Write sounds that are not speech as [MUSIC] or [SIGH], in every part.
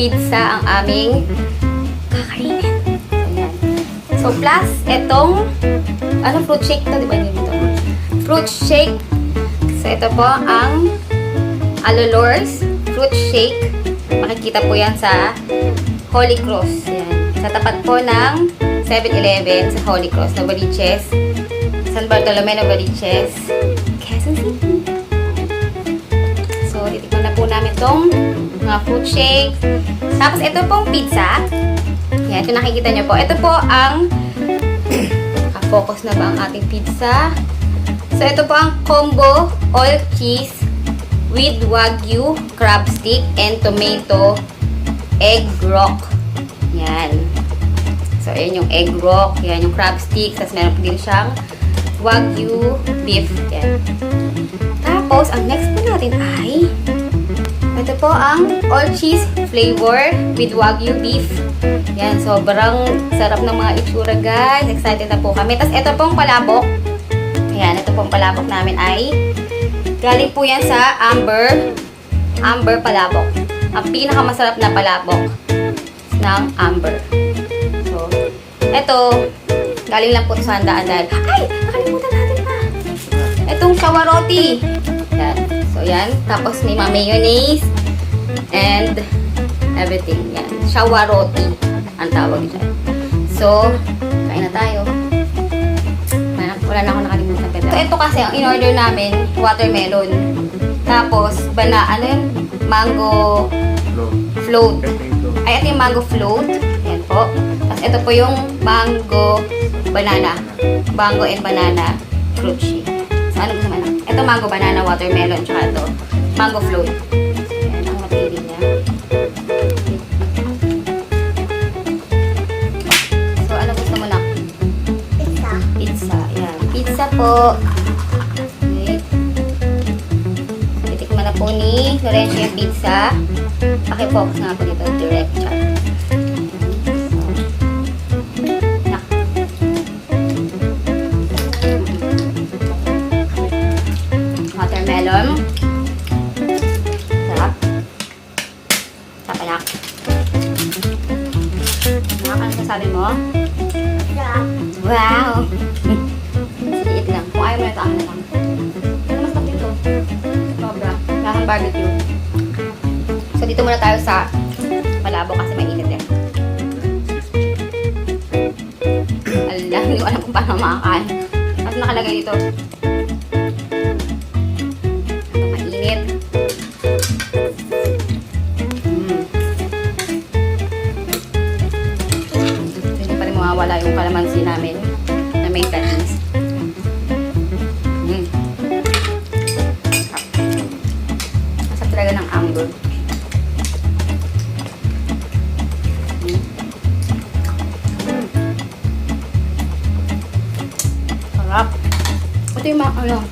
pizza ang aming kakainin. Ayan. So, plus, etong, ano, fruit shake to, di ba yun ito? Fruit shake. So, ito po ang Alolors Fruit Shake. Makikita po yan sa Holy Cross. Yan. Sa tapat po ng 7-Eleven sa Holy Cross na Baliches. San Bartolome na Baliches. Quezon City. Na po namin tong mga fruit shake. Tapos, ito pong pizza. Yan, kung nakikita nyo po. Ito po ang [COUGHS] focus na ba ang ating pizza. So, ito po ang combo all cheese with wagyu crab stick and tomato egg rock. Yan. So, ayan yung egg rock. Yan yung crab stick. Tapos, meron po din siyang wagyu beef. Yan. Tapos, ang next po natin ay ito po ang all cheese flavor with wagyu beef. Yan, sobrang sarap ng mga itsura guys. Excited na po kami. Tapos ito pong palabok. Ayan, ito pong palabok namin ay galing po yan sa Amber Amber palabok. Ang pinakamasarap na palabok ng Amber. So, ito galing lang po sa handaan dahil ay, nakalimutan natin pa. Itong shawaroti. Yan. So, yan. Tapos may mayonnaise and everything. Yan. Shawaroti ang tawag dyan. So, kain na tayo. Wala, wala na ako nakalimutan. Pero ito kasi, ang in-order namin, watermelon. Tapos, bana, ano yun? Mango float. Ay, ito yung mango float. Yan po. Tapos, ito po yung mango banana. Mango and banana fruit shake. So, ano gusto man? Ito mango banana watermelon. Tsaka ito, mango float. Yan ang mapili niya. So, ano gusto mo na? Pizza. Pizza. Yan. Pizza po. Wait. Titikman na po ni Lorenzo yung pizza. Pakifocus nga po dito. Direct mo? Sarap. Wow! Liit lang. Kung ayaw mo na akin na lang. Pero mas tapin to. Sobra. Lasang barbecue. So, dito muna tayo sa palabo kasi mainit eh. Ala, hindi ko alam kung paano makakain. Tapos nakalagay dito. Pa rin mawawala yung kalamansi namin na may tatis. Mm. Masarap talaga ng amber. Mm. Sarap. Ito yung ma- ano,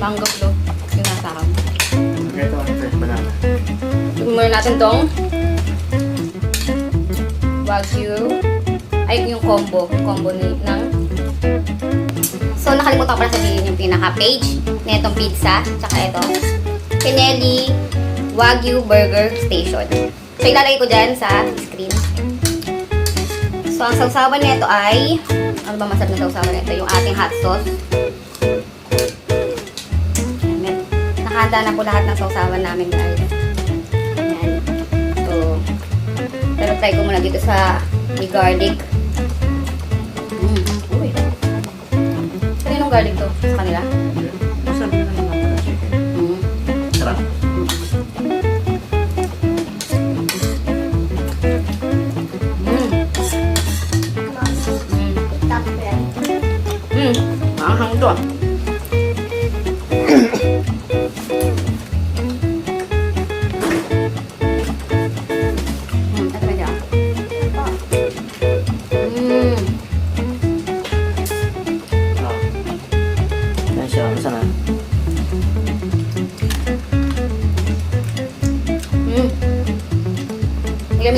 mango flow. Yung nasa akin. Ito fresh banana. Tignan muna natin tong Wagyu. Ay, yung combo. Combo ni, ng... So, nakalimutan ko pala sabihin yung pinaka-page na itong pizza. Tsaka ito. Pinelli Wagyu Burger Station. So, ilalagay ko dyan sa screen. So, ang sausawan nito ay... Ano ba masarap na sausawan nito? Yung ating hot sauce. Nakahanda na po lahat ng sausawan namin guys. So, pero try ko muna dito sa may garlic. Mm. Uy. Kaninong garlic to? Sa kanila? Masabi na naman pala chicken. Mm. Sarap. Mm. Mm. Top bread. Mm. Maanghang to ah.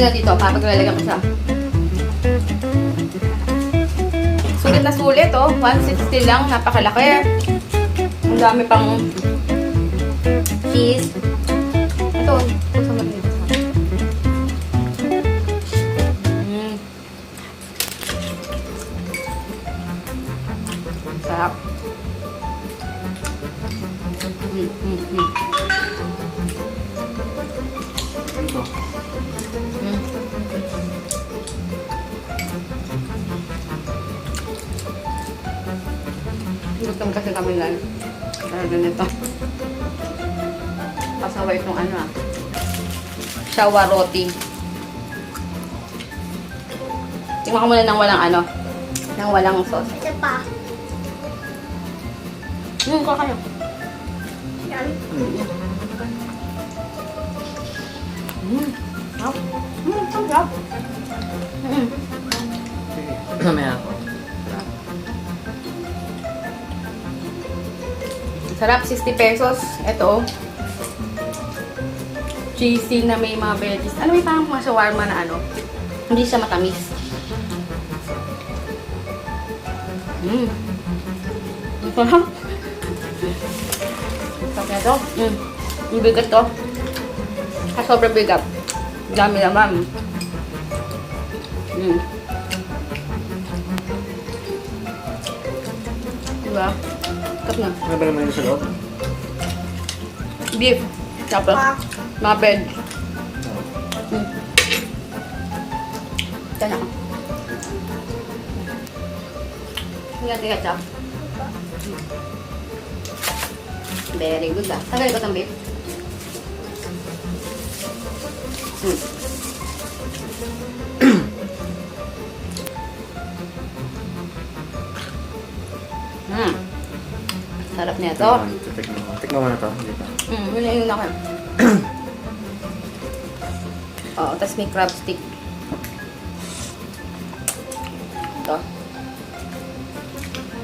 Mo na dito, papaglalagyan ko siya. Sulit na sulit, oh. 160 lang, napakalaki. Ang dami pang cheese. dito. Mm. Sarap. Mm, Gutom kasi kami lang. Kaya ganito. Pasaway itong ano ah. Shawa roti. Tingnan ko muna ng walang ano. Nang walang sauce. Ito pa. Hmm, kakayo. Yan. Hmm. Sarap. Hmm, sarap. Hmm. Mamaya ako. Sarap, 60 pesos. Ito. Cheesy na may mga veggies. Ano may parang mga shawarma na ano? Hindi siya matamis. Mmm. Ang sarap. Sarap na ito. Mmm. Ang bigat to. Sobrang bigat. Dami naman. Mmm. Na. Ano ba naman yung sa loob? Beef. Tapos, mga veg. Mm. Ito na. Hindi natin ketchup. Very good ah. Tagal ko itong beef. Mm. Sarap niya ito. Ito, tikman mo. Tikman mo na to. Hindi pa. Hmm, yun na yun ako. [CLEARS THROAT] Oo, tapos may crab stick. Ito.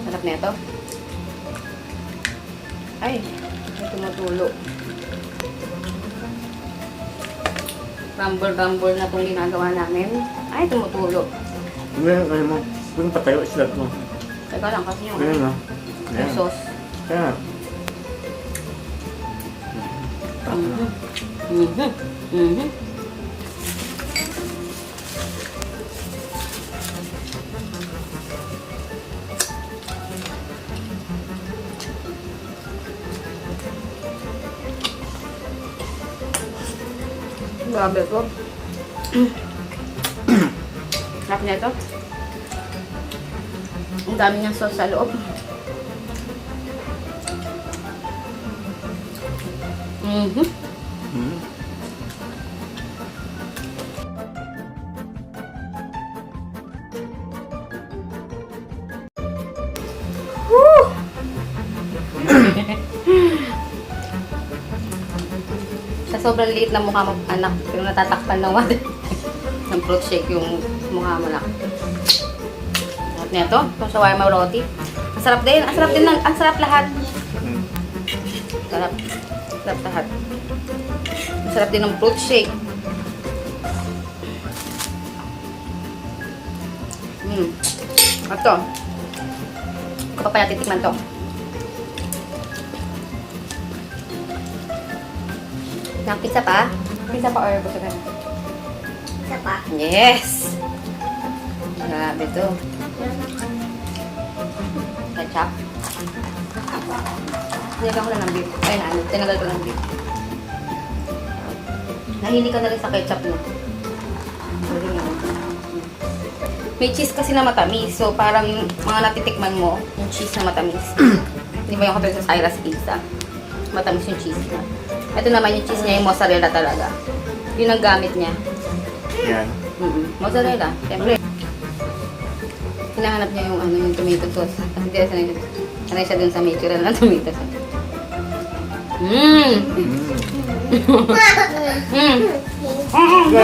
Sarap na ito. Ay, may tumutulo. Rumble-rumble na itong ginagawa namin. Ay, tumutulo. Ganyan, ano mo. Ganyan patayo, slot mo. Teka lang kasi yung, Ganyan, no? yung Ganyan. sauce. Na. Mhm. Mhm. Mhm. Grabe. Sarap niya ito. Ang dami niyang sauce sa loob. Mhm. Hmm. Sa sobrang liit na mukha mo, anak, pero natatakpan ng water. ng fruit shake yung mukha mo na. Sarap niya to, itong shawarma roti. Ang sarap din, ang sarap din, ng, ang sarap lahat. Hmm. Sarap, sarap lahat. Ang sarap din ng fruit shake. Hmm. Ito. Ito pa pala titikman to. Ng pizza pa? Pizza pa or gusto ka na? Ito pa. Yes! Grabe to. Ketchup. Nilagyan ko lang ng beef. Ay, na, ano, tinagal ko ng beef. Nahili ka na rin sa ketchup, no? Sorry nga. May cheese kasi na matamis. So, parang yung mga natitikman mo, yung cheese na matamis. [CLEARS THROAT] Di ba yung katulad sa Cyrus Pizza? Matamis yung cheese niya. Ito naman yung cheese niya, yung mozzarella talaga. Yun ang gamit niya. Yan. Mm-mm. Mozzarella, siyempre. Hinahanap niya yung ano yung tomato sauce. Kasi hindi na sanay, siya dun sa nature ng tomato sauce. Mmm! Hmm. Mmm!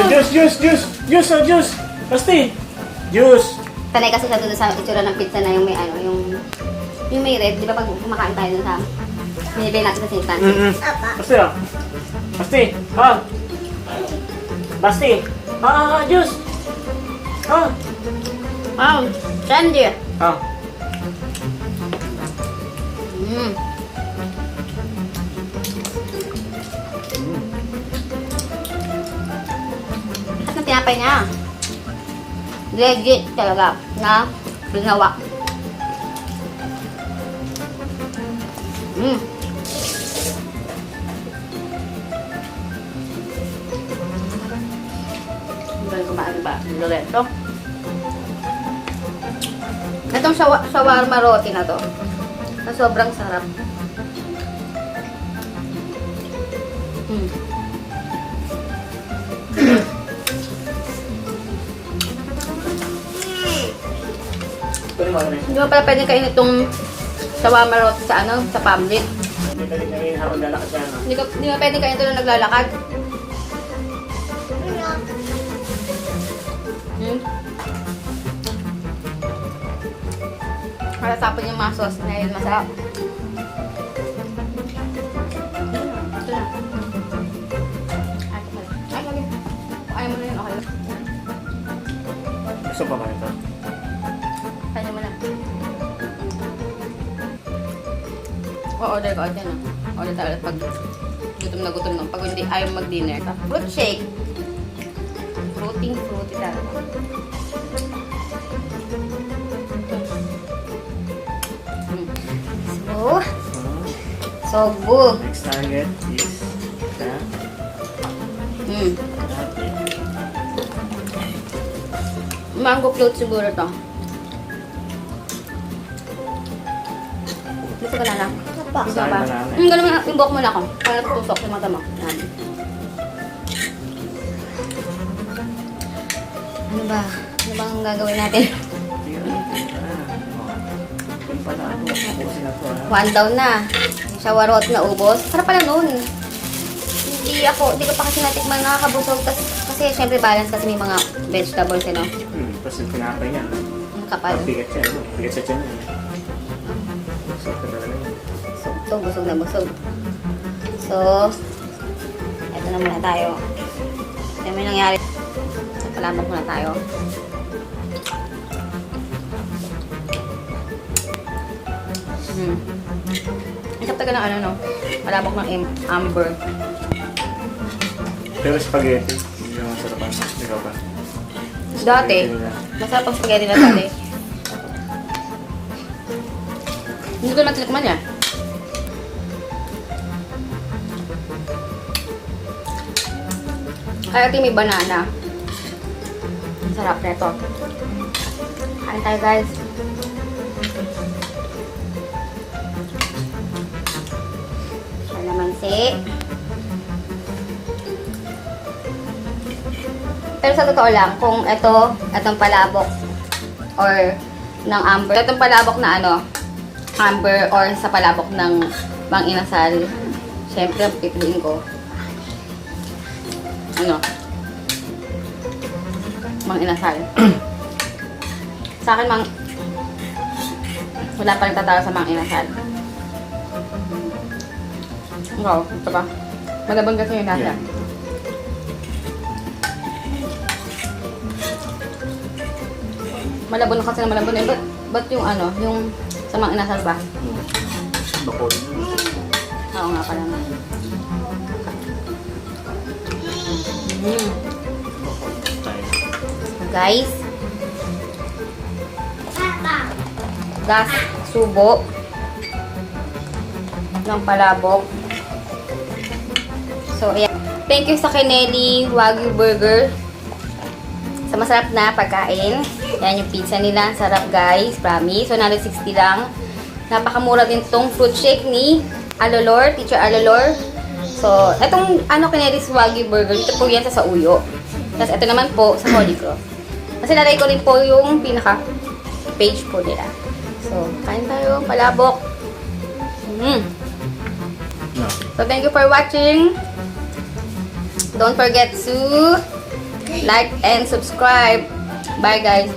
Juice, juice, juice! Juice, oh, juice! Pasti! Juice! Sanay kasi siya dun sa itsura ng pizza na yung may ano, yung yung may red. Di ba pag kumakain tayo dun sa binibili natin sa sintan? Mm-mm. Apa. Pasti, ah! Pasti! Ha! Pasti! Ah, ah, juice! Ah! Wow! Candy! Ah! Mmm! Tinapay niya. Legit talaga na ginawa. Mm. Ang galing kumain ba? Loreto. Itong shawa- shawarma roti na to. Na sobrang sarap. Mm. Hindi mo pala pwede kainin itong shawarma roti sa ano, sa public. Hindi ka rin ngayon habang lalakad ka, no? Hindi, ka, hindi mo pwede kainin ito na naglalakad. Hmm? Malasapon yung mga sauce na yun, masarap. Gusto pa ba ito? O-order ka dyan ah. Order tayo ulit pag gutom na gutom na. Pag hindi ayaw mag-dinner. Fruit shake. Fruiting fruity talaga. Mm. So, Hmm. so good. Next target is the Mm. Mango float siguro to. Gusto ka na lang. Pa. Gusto ba? ba namin? Hmm, ganun nga. Imbok mo na ako. Para tutusok yung mata mo. Yan. Ano ba? Ano bang gagawin natin? Yung na. One down na. Yung shawarot na ubos. Para pala nun. Hindi ako, hindi ko pa kasi natikman nakakabusog. Tas, kasi syempre balance kasi may mga vegetables, ano. Hmm, tapos yung tinapay niya. Ang kapal. Bigat siya, no? Bigat sa tiyan So, so, busog na busog. So, eto na muna tayo. Ito may nangyari. Palabok muna tayo. Hmm. Ang ka ng ano, no? Palabok ng am- amber. Pero spaghetti, hindi naman sarapan. Ikaw ba? Dati, masarap ang spaghetti na dati. [CLEARS THROAT] Hindi ko naman tinikman yan. Kaya ito may banana. Sarap nito. Kain tayo guys. Kalamansi. Pero sa totoo lang, kung ito, itong palabok or ng amber, itong palabok na ano, amber or sa palabok ng mang inasal, syempre, pipiliin ko. Ano? Mang inasal. [CLEARS THROAT] sa akin, mang, wala pa rin tatalo sa mang inasal. Ikaw, ito ba? Malabang kasi yung nasa. Yeah. Malabon kasi na malabon. Eh, ba't, ba't yung ano, yung sa mga inasal ba? Hmm. Bakod. Oo nga pala nga. Mm. Guys, gas, subo, ng palabok. So, ayan. Thank you sa Kenelli Wagyu Burger sa masarap na pagkain. Yan yung pizza nila. Sarap guys. Promise. 160 lang. Napakamura din tong fruit shake ni Alolor, Teacher Alolor. So, itong ano Kenelli's Wagyu Burger, dito po yan sa Sauyo. Tapos ito naman po sa Holy Cross. Kasi nalay ko rin po yung pinaka page po nila. So, kain tayo. Palabok. Mm. So, thank you for watching. Don't forget to like and subscribe. Bye, guys.